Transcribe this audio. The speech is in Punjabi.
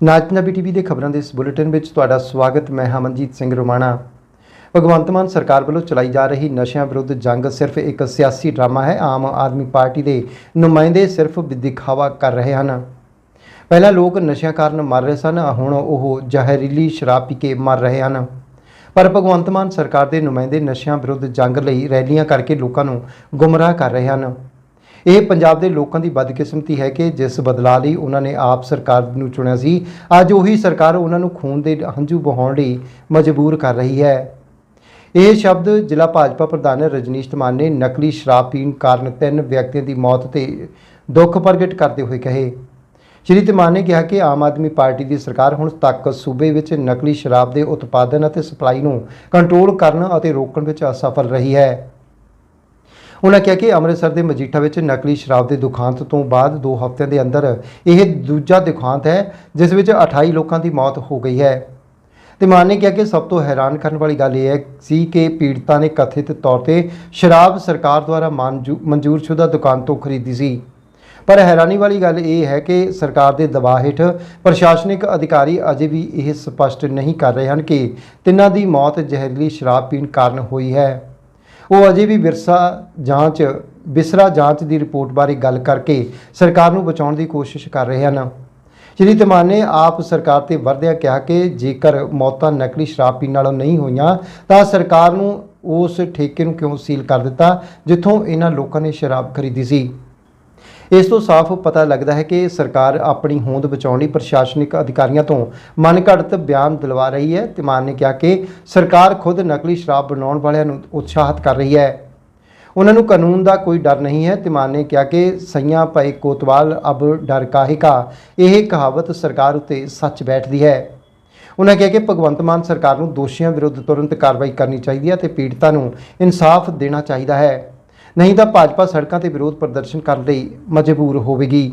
ਨਾਜ ਪੰਜਾਬੀ ਟੀਵੀ ਦੇ ਖਬਰਾਂ ਦੇ ਇਸ ਬੁਲੇਟਿਨ ਵਿੱਚ ਤੁਹਾਡਾ ਸਵਾਗਤ, ਮੈਂ ਹਮਨਜੀਤ ਸਿੰਘ ਰੋਮਾਣਾ। ਭਗਵੰਤ ਮਾਨ ਸਰਕਾਰ ਵੱਲੋਂ ਚਲਾਈ ਜਾ ਰਹੀ ਨਸ਼ਿਆਂ ਵਿਰੁੱਧ ਜੰਗ ਸਿਰਫ ਇੱਕ ਸਿਆਸੀ ਡਰਾਮਾ ਹੈ, ਆਮ ਆਦਮੀ ਪਾਰਟੀ ਦੇ ਨੁਮਾਇੰਦੇ ਸਿਰਫ ਦਿਖਾਵਾ ਕਰ ਰਹੇ ਹਨ। ਪਹਿਲਾਂ ਲੋਕ ਨਸ਼ਿਆਂ ਕਾਰਨ ਮਰ ਰਹੇ ਸਨ, ਹੁਣ ਉਹ ਜ਼ਹਿਰੀਲੀ ਸ਼ਰਾਬ ਪੀ ਕੇ ਮਰ ਰਹੇ ਹਨ। ਪਰ ਭਗਵੰਤ ਮਾਨ ਸਰਕਾਰ ਦੇ ਨੁਮਾਇੰਦੇ ਨਸ਼ਿਆਂ ਵਿਰੁੱਧ ਜੰਗ ਲਈ ਰੈਲੀਆਂ ਕਰਕੇ ਲੋਕਾਂ ਨੂੰ ਗੁੰਮਰਾਹ ਕਰ ਰਹੇ ਹਨ। ਇਹ ਪੰਜਾਬ ਦੇ ਲੋਕਾਂ ਦੀ ਬਦਕਿਸਮਤੀ ਹੈ ਕਿ ਜਿਸ ਬਦਲਾਅ ਲਈ ਉਹਨਾਂ ਨੇ ਆਪ ਸਰਕਾਰ ਨੂੰ ਚੁਣਿਆ ਸੀ, ਅੱਜ ਉਹੀ ਸਰਕਾਰ ਉਹਨਾਂ ਨੂੰ ਖੂਨ ਦੇ ਹੰਝੂ ਬਹਾਉਣ ਲਈ ਮਜਬੂਰ ਕਰ ਰਹੀ ਹੈ। ਇਹ ਸ਼ਬਦ ਜ਼ਿਲ੍ਹਾ ਭਾਜਪਾ ਪ੍ਰਧਾਨ ਰਜਨੀਸ਼ ਧਮਾਨ ਨੇ ਨਕਲੀ ਸ਼ਰਾਬ ਪੀਣ ਕਾਰਨ ਤਿੰਨ ਵਿਅਕਤੀਆਂ ਦੀ ਮੌਤ ਤੇ ਦੁੱਖ ਪ੍ਰਗਟ ਕਰਦੇ ਹੋਏ ਕਹੇ। ਸ਼੍ਰੀ ਧਮਾਨ ਨੇ ਕਿਹਾ ਕਿ ਆਮ ਆਦਮੀ ਪਾਰਟੀ ਦੀ ਸਰਕਾਰ ਹੁਣ ਤੱਕ ਸੂਬੇ ਵਿੱਚ ਨਕਲੀ ਸ਼ਰਾਬ ਦੇ ਉਤਪਾਦਨ ਅਤੇ ਸਪਲਾਈ ਨੂੰ ਕੰਟਰੋਲ ਕਰਨ ਅਤੇ ਰੋਕਣ ਵਿੱਚ ਅਸਫਲ ਰਹੀ ਹੈ। ਉਹਨਾਂ ਕਿਹਾ ਕਿ ਅੰਮ੍ਰਿਤਸਰ ਦੇ ਮਜੀਠਾ ਵਿੱਚ ਨਕਲੀ ਸ਼ਰਾਬ ਦੇ ਦੁਖਾਂਤ ਤੋਂ ਬਾਅਦ 2 ਹਫ਼ਤਿਆਂ ਦੇ ਅੰਦਰ ਇਹ ਦੂਜਾ ਦੁਖਾਂਤ ਹੈ, ਜਿਸ ਵਿੱਚ 28 ਲੋਕਾਂ ਦੀ ਮੌਤ ਹੋ ਗਈ ਹੈ। ਤੇ ਮਾਨ ਨੇ ਕਿਹਾ ਕਿ ਸਭ ਤੋਂ ਹੈਰਾਨ ਕਰਨ ਵਾਲੀ ਗੱਲ ਇਹ ਹੈ ਸੀ ਕਿ ਪੀੜਤਾਂ ਨੇ ਕਥਿਤ ਤੌਰ ਤੇ ਸ਼ਰਾਬ ਸਰਕਾਰ ਦੁਆਰਾ ਮਨਜੂ- ਮਨਜ਼ੂਰਸ਼ੁਦਾ ਦੁਕਾਨ ਤੋਂ ਖਰੀਦੀ ਸੀ। ਪਰ ਹੈਰਾਨੀ ਵਾਲੀ ਗੱਲ ਇਹ ਹੈ ਕਿ ਸਰਕਾਰ ਦੇ ਦਬਾਅ ਹੇਠ ਪ੍ਰਸ਼ਾਸਨਿਕ ਅਧਿਕਾਰੀ ਅਜੇ ਵੀ ਇਹ ਸਪਸ਼ਟ ਨਹੀਂ ਕਰ ਰਹੇ ਹਨ ਕਿ ਤਿੰਨਾਂ ਦੀ ਮੌਤ ਜ਼ਹਿਰੀਲੀ ਸ਼ਰਾਬ ਪੀਣ ਕਾਰਨ ਹੋਈ ਹੈ। ਉਹ ਅਜੇ ਵੀ ਵਿਰਸਾ ਜਾਂਚ, ਬਿਸਰਾ ਜਾਂਚ ਦੀ ਰਿਪੋਰਟ ਬਾਰੇ ਗੱਲ ਕਰਕੇ ਸਰਕਾਰ ਨੂੰ ਬਚਾਉਣ ਦੀ ਕੋਸ਼ਿਸ਼ ਕਰ ਰਹੇ ਹਨ। ਸ਼੍ਰੀ ਧਮਾਨ ਨੇ ਆਪ ਸਰਕਾਰ ਤੇ ਵਰਦਿਆ ਕਿਹਾ ਕਿ ਜੇਕਰ ਮੌਤਾਂ ਨਕਲੀ ਸ਼ਰਾਬ ਪੀਣ ਨਾਲੋਂ ਨਹੀਂ ਹੋਈਆਂ, ਤਾਂ ਸਰਕਾਰ ਨੂੰ ਉਸ ਠੇਕੇ ਨੂੰ ਕਿਉਂ ਸੀਲ ਕਰ ਦਿੱਤਾ, ਜਿੱਥੋਂ ਇਹਨਾਂ ਲੋਕਾਂ ਨੇ ਸ਼ਰਾਬ ਖਰੀਦੀ ਸੀ। ਇਸ ਤੋਂ ਸਾਫ਼ ਪਤਾ ਲੱਗਦਾ ਹੈ ਕਿ ਸਰਕਾਰ ਆਪਣੀ ਹੋਂਦ ਬਚਾਉਣ ਲਈ ਪ੍ਰਸ਼ਾਸਨਿਕ ਅਧਿਕਾਰੀਆਂ ਤੋਂ ਮਨਘੜਤ ਬਿਆਨ ਦਿਲਵਾ ਰਹੀ ਹੈ ਤਿਮਾਨ ਨੇ ਕਿਹਾ ਕਿ ਸਰਕਾਰ ਖੁਦ ਨਕਲੀ ਸ਼ਰਾਬ ਬਣਾਉਣ ਵਾਲਿਆਂ ਨੂੰ ਉਤਸ਼ਾਹਿਤ ਕਰ ਰਹੀ ਹੈ। ਉਹਨਾਂ ਨੂੰ ਕਾਨੂੰਨ ਦਾ ਕੋਈ ਡਰ ਨਹੀਂ ਹੈ ਤਿਮਾਨ ਨੇ ਕਿਹਾ ਕਿ ਸਈਆਂ ਪਏ ਕੋਤਵਾਲ, ਅਬ ਡਰ ਕਾਹੇ ਕਾ, ਇਹ ਕਹਾਵਤ ਸਰਕਾਰ ਉੱਤੇ ਸੱਚ ਬੈਠਦੀ ਹੈ। ਉਹਨਾਂ ਕਿਹਾ ਕਿ ਭਗਵੰਤ ਮਾਨ ਸਰਕਾਰ ਨੂੰ ਦੋਸ਼ੀਆਂ ਵਿਰੁੱਧ ਤੁਰੰਤ ਕਾਰਵਾਈ ਕਰਨੀ ਚਾਹੀਦੀ ਹੈ ਤੇ ਪੀੜਤਾਂ ਨੂੰ ਇਨਸਾਫ ਦੇਣਾ ਚਾਹੀਦਾ ਹੈ। ਨਹੀਂ ਤਾਂ ਭਾਜਪਾ ਸੜਕਾਂ ਤੇ ਵਿਰੋਧ ਪ੍ਰਦਰਸ਼ਨ ਕਰਨ ਲਈ ਮਜਬੂਰ ਹੋਵੇਗੀ।